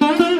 तर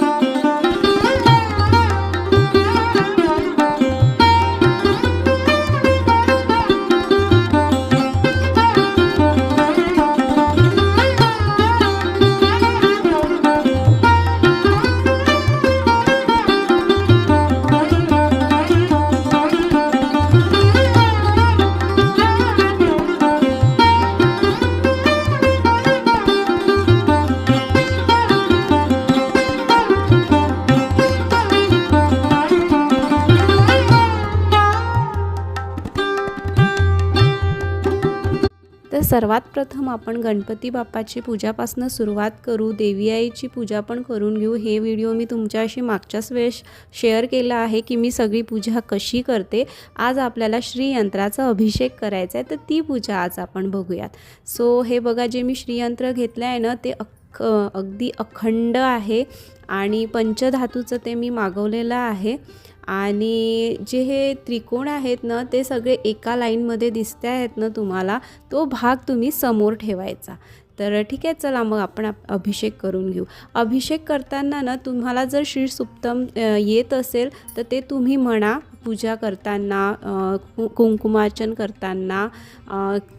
सर्वात प्रथम आपण गणपती बाप्पाची पूजापासनं सुरुवात करू देवी आईची पूजा पण करून घेऊ. हे व्हिडिओ मी तुमच्याशी मागच्याच वेळेस शेअर केला आहे की मी सगळी पूजा कशी करते आज आपल्याला श्रीयंत्राचा अभिषेक करायचा आहे तर ती पूजा आज आपण बघूयात. सो हे बघा जे मी श्रीयंत्र घेतलं आहे ना ते अख अगदी अखंड आहे आणि पंचधातूचं ते मी मागवलेलं आहे. आणि जे हे त्रिकोण आहेत ना ते सगळे एका लाईनमध्ये दिसते आहेत ना तुम्हाला तो भाग तुम्ही समोर ठेवायचा. तर ठीक आहे चला मग आपण आप- अभिषेक करून घेऊ. अभिषेक करताना ना तुम्हाला जर श्री सुप्तम येत असेल तर ते तुम्ही म्हणा. पूजा करताना कु कुंकुमार्चन करताना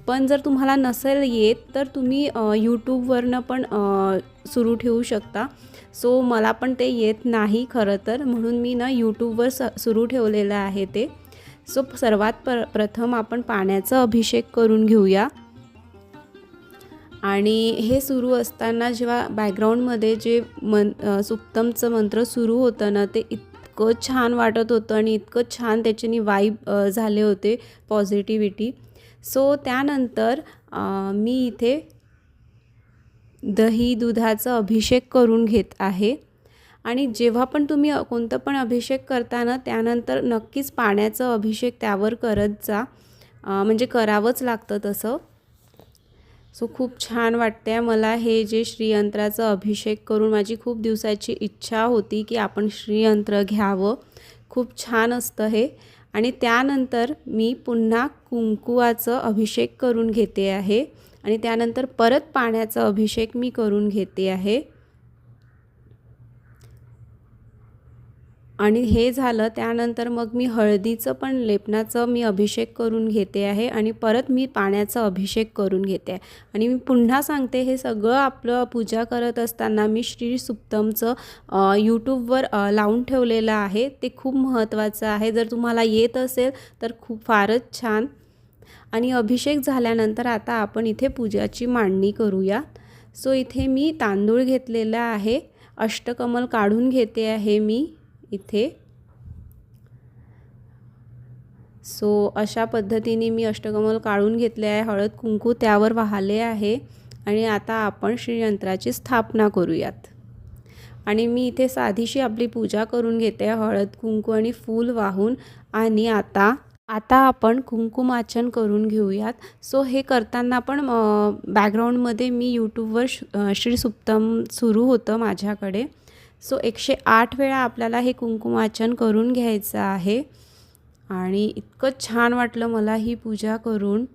पण जर तुम्हाला नसेल येत तर तुम्ही यूट्यूबवरनं पण सुरू ठेवू शकता. सो मला पण ते येत नाही खरं तर म्हणून मी ना यूट्यूबवर स सुरू ठेवलेलं आहे ते. सो सर्वात प्र प्रथम आपण पाण्याचा अभिषेक करून घेऊया. आणि हे सुरू असताना जेव्हा बॅकग्राऊंडमध्ये जे मन सुप्तमचं मंत्र सुरू होतं ना ते इतकं छान वाटत होतं आणि इतकं छान त्याच्यानी वाईब झाले होते पॉझिटिव्हिटी सो त्यानंतर मी इथे दही दुधाचा अभिषेक करून घेत आहे. आणि जेव्हा पण तुम्ही कोणतं पण अभिषेक करताना त्यानंतर नक्कीच पाण्याचा अभिषेक त्यावर करत जा. म्हणजे करावंच लागतं तसं. सो खूप छान वाटते मला हे जे श्रीयंत्राचा अभिषेक करून माझी खूप दिवसाची इच्छा होती की आपण श्रीयंत्र घ्यावं. खूप छान असतं हे. आणि त्यानंतर मी पुन्हा कुंकुवाचं अभिषेक करून घेते आहे. आणि त्यानंतर परत पाण्याचा अभिषेक मी करून घेते आहे. आणि हे झालं त्यानंतर मग मी हळदीचं पण लेपनाचं मी अभिषेक करून घेते आहे आणि परत मी पाण्याचा अभिषेक करून घेते आहे. आणि मी पुन्हा सांगते हे सगळं आपलं पूजा करत असताना मी श्री सुप्तमचं यूट्यूबवर लावून ठेवलेलं आहे. ते खूप महत्त्वाचं आहे. जर तुम्हाला येत असेल तर खूप फारच छान. आणि अभिषेक झाल्यानंतर आता आपण इथे पूजाची मांडणी करूया. सो इथे मी तांदूळ घेतलेला आहे. अष्टकमल काढून घेते आहे मी. इथे. सो अशा पद्धतीने मी अष्टकमल काढून घेतले आहे. हळद कुंकू त्यावर वाहले आहे. आणि आता आपण श्रीयंत्राची स्थापना करूयात. आणि मी इथे साधीशी आपली पूजा करून घेते. हळद कुंकू आणि फूल वाहून आणि आता आता आपण कुंकुमाचन करून घेऊयात. सो हे करताना पण बॅकग्राऊंडमध्ये मी यूट्यूबवर श श्री सुप्तम सुरू होतं माझ्याकडे. सो एकशे आठ वेळा आपल्याला हे कुंकुमार्चन करून घ्यायचं आहे. आणि इतकं छान वाटलं मला ही पूजा करून.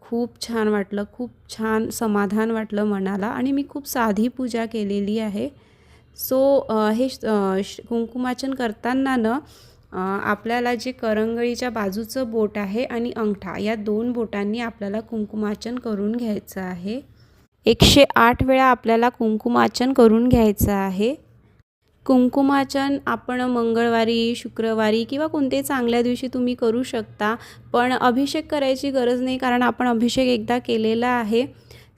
खूप छान वाटलं खूप छान समाधान वाटलं मनाला आणि मी खूप साधी पूजा केलेली आहे. सो हे श- कुंकुमार्चन करताना ना आपल्याला जे करंगळीच्या बाजूचं बोट आहे आणि अंगठा या दोन बोटांनी आपल्याला कुंकुमार्चन करून घ्यायचं आहे. एकशे आठ वेळा आपल्याला कुंकुमार्चन करून घ्यायचं आहे. कुंकुमाचन आपण मंगळवारी शुक्रवारी किंवा कोणत्याही चांगल्या दिवशी तुम्ही करू शकता. पण अभिषेक करायची गरज नाही कारण आपण अभिषेक एकदा केलेला आहे.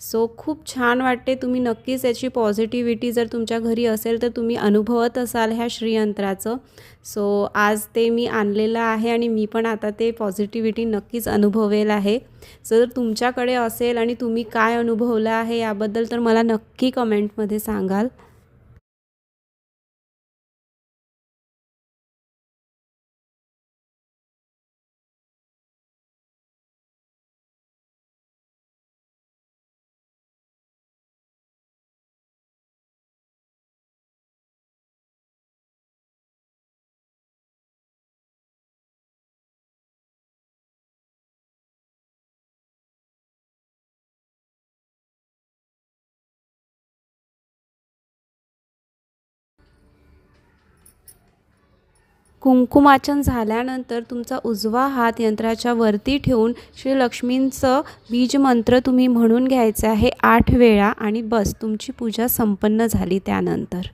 सो खूप छान वाटते तुम्ही नक्कीच याची पॉझिटिव्हिटी जर तुमच्या घरी असेल तर तुम्ही अनुभवत असाल ह्या श्रीयंत्राचं. सो आज ते मी आणलेलं आहे आणि मी पण आता ते पॉझिटिव्हिटी नक्कीच अनुभवेल आहे. जर तुमच्याकडे असेल आणि तुम्ही काय अनुभवलं आहे याबद्दल तर मला नक्की कमेंटमध्ये सांगाल. कुंकुमाचन झाल्यानंतर तुमचा उजवा हात यंत्राच्या वरती ठेवून श्री लक्ष्मींचं बीजमंत्र तुम्ही म्हणून घ्यायचं आहे आठ वेळा आणि बस तुमची पूजा संपन्न झाली त्यानंतर.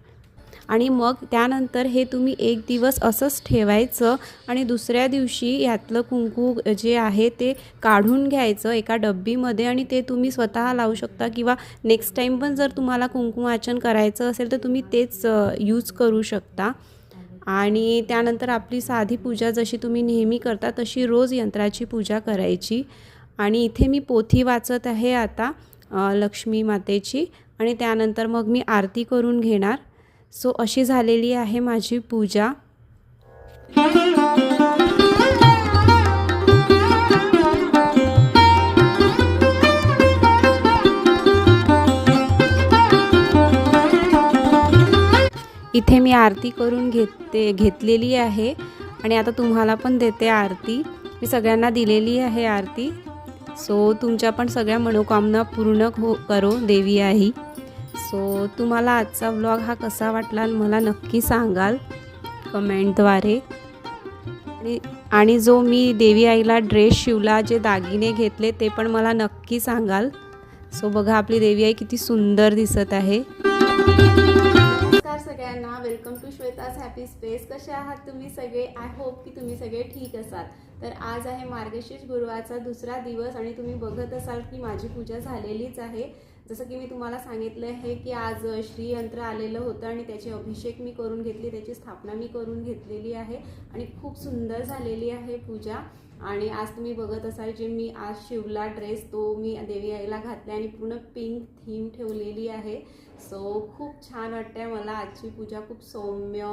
आणि मग त्यानंतर हे तुम्ही एक दिवस असंच ठेवायचं आणि दुसऱ्या दिवशी यातलं कुंकू जे आहे ते काढून घ्यायचं एका डब्बीमध्ये आणि ते तुम्ही स्वतः लावू शकता किंवा नेक्स्ट टाईम पण जर तुम्हाला कुंकुमाचन करायचं असेल तर तुम्ही तेच यूज करू शकता. आणि त्यानंतर आपली साधी पूजा जशी तुम्ही नेहमी करता तशी रोज यंत्राची पूजा करायची. आणि इथे मी पोथी वाचत आहे आता लक्ष्मी मातेची. आणि त्यानंतर मग मी आरती करून घेणार. सो अशी झालेली आहे माझी पूजा. इथे मी आरती करून घेते घेतलेली आहे आणि आता तुम्हाला पण देते आरती. मी सगळ्यांना दिलेली आहे आरती. सो तुमच्या पण सगळ्या मनोकामना पूर्ण हो करो देवी आई. सो तुम्हाला आजचा व्लॉग हा कसा वाटला मला नक्की सांगाल कमेंटद्वारे. आणि आणि जो मी देवी आईला ड्रेस शिवला जे दागिने घेतले ते पण मला नक्की सांगाल. सो बघा आपली देवी आई किती सुंदर दिसत आहे. नमस्कार सगळ्यांना. Welcome to Shweta's happy space कसे आहात तुम्ही सगळे? आय होप की तुम्ही सगळे ठीक असाल. तर आज आहे मार्गशीर्ष गुरुवारचा दुसरा दिवस आणि तुम्ही बघत असाल की माझी पूजा झालेलीच आहे. जसं की मी तुम्हाला सांगितलं आहे की आज श्रीयंत्र आलेलं होतं आणि त्याचे अभिषेक मी करून घेतली त्याची स्थापना मी करून घेतलेली आहे आणि खूप सुंदर झालेली आहे पूजा. आणि आज तुम्ही बघत असाल जे मी आज शिवला ड्रेस तो मी देवी आईला घातला आणि पूर्ण पिंक थीम ठेवलेली आहे. सो खूप छान वाटते मला. आजची पूजा खूप सौम्य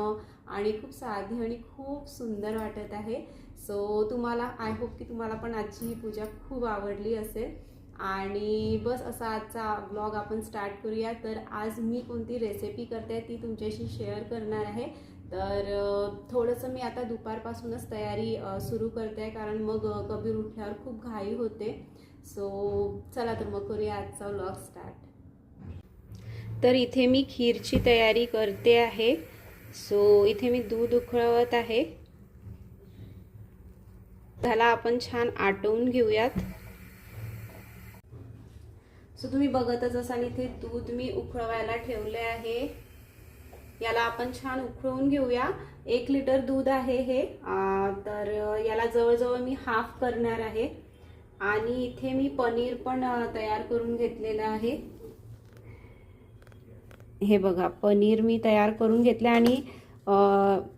आणि खूप साधी आणि खूप सुंदर वाटत आहे. सो तुम्हाला आय होप की तुम्हाला पण आजची ही पूजा खूप आवडली असेल. आणि बस असा आजचा ब्लॉग आपण स्टार्ट करूया. तर आज मी कोणती रेसिपी करते ती तुमच्याशी शेअर करणार आहे. तर थोडंसं मी आता दुपारपासूनच तयारी सुरू करते आहे कारण मग कबीर उठल्यावर खूप घाई होते. सो चला तर मग करूया आजचा व्लॉग स्टार्ट तर इथे मी खीरची तयारी करते आहे. सो इथे मी दूध उकळवत आहे. त्याला आपण छान आटवून घेऊयात. सो तुम्ही बघतच असाल इथे दूध मी उकळवायला ठेवले आहे. याला आपण छान उकळून घेऊया. एक लिटर दूध आहे हे. तर याला जवळजवळ मी हाफ करणार आहे. आणि इथे मी पनीर पण तयार करून घेतलेलं आहे. हे बघा पनीर मी तयार करून घेतलं आणि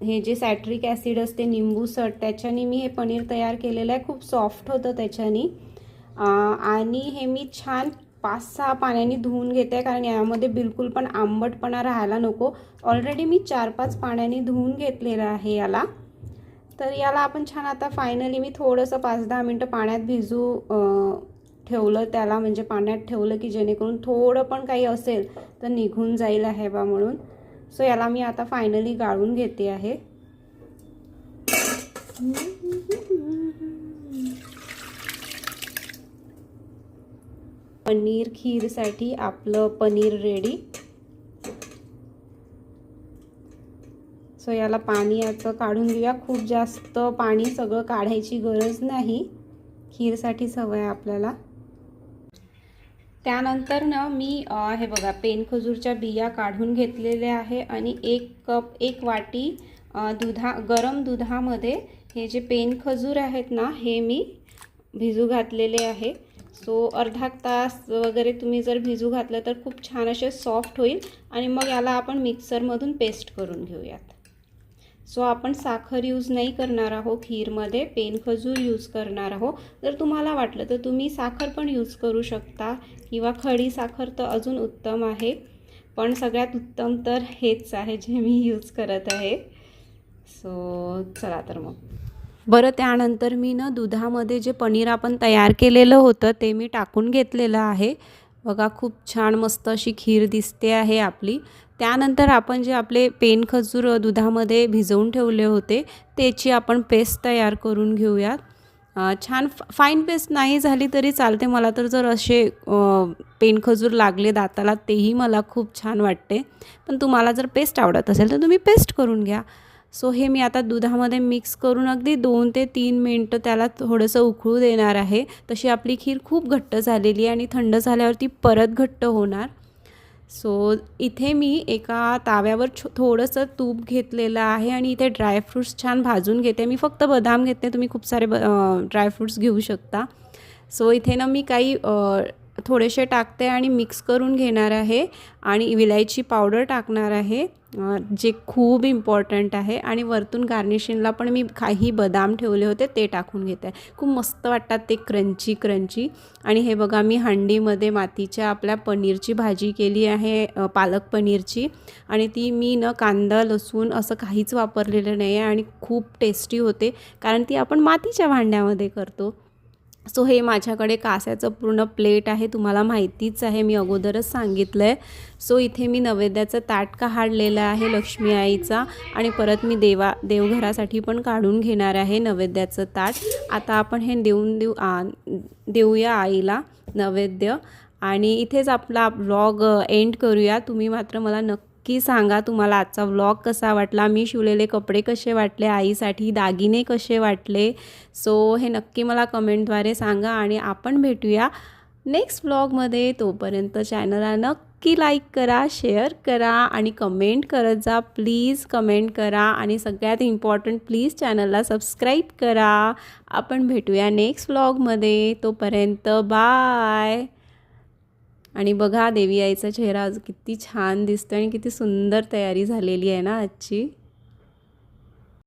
हे जे सॅट्रिक ॲसिड असते निंबू सट त्याच्याने मी हे पनीर तयार केलेलं आहे. खूप सॉफ्ट होतं त्याच्याने. आणि हे मी छान पाच सहा पाण्याने धुवून घेते कारण यामध्ये बिलकुल पण आंबटपणा राहायला नको. ऑलरेडी मी चार पाच पाण्याने धुवून घेतलेलं आहे याला. तर याला आपण छान आता फायनली मी थोडंसं पाच दहा मिनटं पाण्यात भिजू ठेवलं त्याला. म्हणजे पाण्यात ठेवलं की जेणेकरून थोडं पण काही असेल तर निघून जाईल आहे बा म्हणून. सो याला मी आता फायनली गाळून घेते आहे. पनीर खीरसाठी आपलं पनीर रेडी सो याला पाणी याचं काढून घेऊया. खूप जास्त पाणी सगळं काढायची गरज नाही. खीरसाठी सवय आहे आपल्याला. त्यानंतर ना मी हे बघा पेन खजूरच्या बिया काढून घेतलेल्या आहे आणि एक कप एक वाटी दुधा गरम दुधामध्ये हे जे पेन खजूर आहेत ना हे मी भिजू घातलेले आहे. सो अर्धा तास वगैरे तुम्ही जर भिजू घातलं तर खूप छान असे सॉफ्ट होईल. आणि मग याला आपण मिक्सरमधून पेस्ट करून घेऊयात. सो आपण साखर यूज नाही करणार आहोत खीरमध्ये पेन खजूर यूज करणार आहोत. जर तुम्हाला वाटलं तर तुम्ही साखर पण यूज करू शकता किंवा खडी साखर तर अजून उत्तम आहे. पण सगळ्यात उत्तम तर हेच आहे जे मी यूज करत आहे. सो चला तर मग. बरं त्यानंतर मी ना दुधामध्ये जे पनीर आपण तयार केलेलं होतं ते मी टाकून घेतलेलं आहे. बघा खूप छान मस्त अशी खीर दिसते आहे आपली. त्यानंतर आपण जे आपले पेन खजूर दुधामध्ये भिजवून ठेवले होते त्याची आपण पेस्ट तयार करून घेऊयात. छान फ फाईन पेस्ट नाही झाली तरी चालते. मला तर जर असे पेन खजूर लागले दाताला तेही मला खूप छान वाटते. पण तुम्हाला जर पेस्ट आवडत असेल तर तुम्ही पेस्ट करून घ्या. सो हे मी आता दुधामध्ये मिक्स करून अगदी दोन ते तीन मिनटं त्याला थोडंसं उकळू देणार आहे. तशी आपली खीर खूप घट्ट झालेली आहे आणि थंड झाल्यावरती परत घट्ट होणार. सो इथे मी एका ताव्यावर छो थोडंसं तूप घेतलेलं आहे आणि इथे ड्रायफ्रूट्स छान भाजून घेते. मी फक्त बदाम घेते तुम्ही खूप सारे ब ड्रायफ्रूट्स घेऊ शकता. सो इथे ना मी काही थोडेसे टाकते आणि मिक्स करून घेणार आहे आणि विलायची पावडर टाकणार आहे. जे खूप इम्पॉर्टंट आहे आणि वरतून गार्निशिंगला पण मी काही बदाम ठेवले होते ते टाकून घेते. खूप मस्त वाटतात ते क्रंची क्रंची आणि हे बघा मी हंडीमध्ये मातीच्या आपल्या पनीरची भाजी केली आहे पालक पनीरची. आणि ती मी न कांदा लसूण असं काहीच वापरलेलं नाही आहे आणि खूप टेस्टी होते. कारण ती आपण मातीच्या भांड्यामध्ये करतो. सो हे माझ्याकडे कास्याचं पूर्ण प्लेट आहे तुम्हाला माहितीच आहे मी अगोदरच सांगितलं आहे सो इथे मी नैवेद्याचं ताट काढलेलं आहे लक्ष्मी आईचा आणि परत मी देवा देवघरासाठी पण काढून घेणार आहे नैवेद्याचं ताट. आता आपण हे देऊन देऊ देऊया आईला नैवेद्य. आणि इथेच आपला ब्लॉग एंड करूया. तुम्ही मात्र मला नक्की नक्की सांगा तुम्हाला आजचा व्लॉग कसा वाटला? मी शिवलेले कपडे कसे वाटले? आईसाठी दागिने कसे वाटले? सो हे नक्की मला कमेंटद्वारे सांगा आणि आपण भेटूया नेक्स्ट व्लॉगमध्ये तोपर्यंत चॅनलला नक्की लाईक करा शेअर करा आणि कमेंट करत जा. प्लीज कमेंट करा आणि सगळ्यात इम्पॉर्टंट प्लीज चॅनलला सबस्क्राईब करा. आपण भेटूया नेक्स्ट व्लॉगमध्ये तोपर्यंत बाय आणि बघा देवी आईचा चेहरा आज किती छान दिसतो आणि किती सुंदर तयारी झालेली आहे ना आजची.